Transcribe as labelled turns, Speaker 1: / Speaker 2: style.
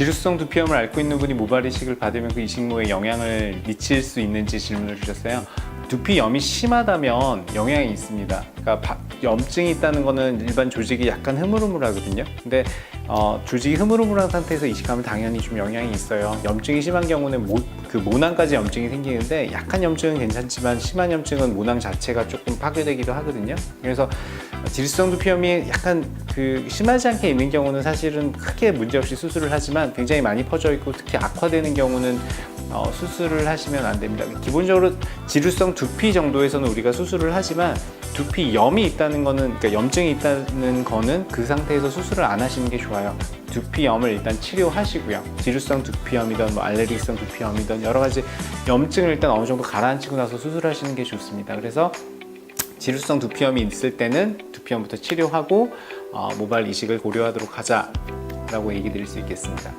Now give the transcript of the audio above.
Speaker 1: 지루성 두피염을 앓고 있는 분이 모발 이식을 받으면 그 이식모에 영향을 미칠 수 있는지 질문을 주셨어요. 두피 염이 심하다면 영향이 있습니다. 그러니까 바- 염증이 있다는 거는 일반 조직이 약간 흐물흐물하거든요. 근데 어, 조직이 흐물흐물한 상태에서 이식하면 당연히 좀 영향이 있어요. 염증이 심한 경우는 모, 그 모낭까지 염증이 생기는데 약한 염증은 괜찮지만 심한 염증은 모낭 자체가 조금 파괴되기도 하거든요. 그래서 지루성 두피염이 약간 그 심하지 않게 있는 경우는 사실은 크게 문제 없이 수술을 하지만 굉장히 많이 퍼져 있고 특히 악화되는 경우는 어, 수술을 하시면 안 됩니다. 기본적으로 지루성 두피 정도에서는 우리가 수술을 하지만 두피 염이 있다는 거는 그러니까 염증이 있다는 거는 그 상태에서 수술을 안 하시는 게 좋아요. 두피염을 일단 치료하시고요. 지루성 두피염이든 뭐 알레르기성 두피염이든 여러 가지 염증을 일단 어느 정도 가라앉히고 나서 수술하시는 게 좋습니다. 그래서 지루성 두피염이 있을 때는 두피염부터 치료하고 어, 모발 이식을 고려하도록 하자라고 얘기 드릴 수 있겠습니다.